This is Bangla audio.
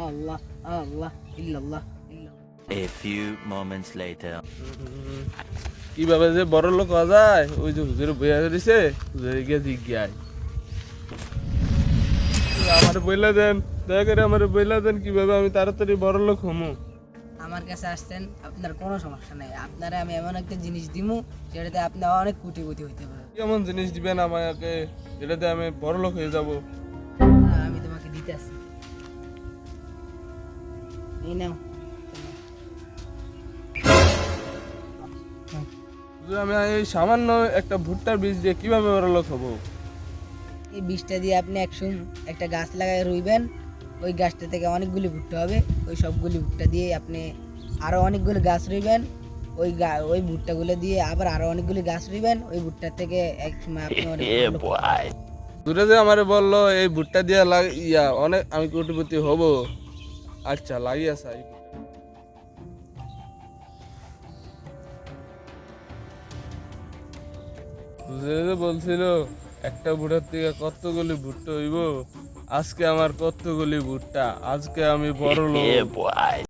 আল্লাহ আল্লাহ ইল্লাল্লাহ A few moments later. কীভাবে যে বড় লোক হওয়া যায়? ওই যে হুজুর বইয়া দিছে হুজুরে গিয়ে জিজ্ঞাই আমার বইলা দেন দয়া করে আমার বইলা দেন কীভাবে আমি তাড়াতাড়ি বড় লোক হমু। আমার কাছে আসছেন আপনার কোনো সমস্যা নেই। আপনারা আমি এমন একটা জিনিস দিমু যেটাতে আপনি অনেক কোটিপতি হইতে পারেন। কেমন জিনিস দিবেন আমাকে? এটাতে আমি বড় লোক হয়ে যাব। আমি তোমাকে দিতে আসি এই নাও আমি এই সামান্য একটা ভুট্টার বীজ দিয়ে কীভাবে হব? এই বীজটা দিয়ে আপনি একশো একটা গাছ লাগাই রইবেন ওই গাছটা থেকে অনেকগুলি ভুট্টা হবে ওই সবগুলি ভুট্টা দিয়ে আপনি আরও অনেকগুলি গাছ রইবেন ওই ওই ভুট্টাগুলো দিয়ে আবার আরও অনেকগুলি গাছ রইবেন ওই ভুট্টার থেকে এক সময় আপনি অনেক। দূরে যে আমারে বলল এই ভুট্টা দিয়ে লাগ ইয়া অনেক আমি কোটিপতি হব। আচ্ছা লাগিয়া যে বলছিল একটা ভুট্টার থেকে কতগুলি ভুট্টা হইব? আজকে আমার কতগুলি ভুট্টা? আজকে আমি বড় লোক।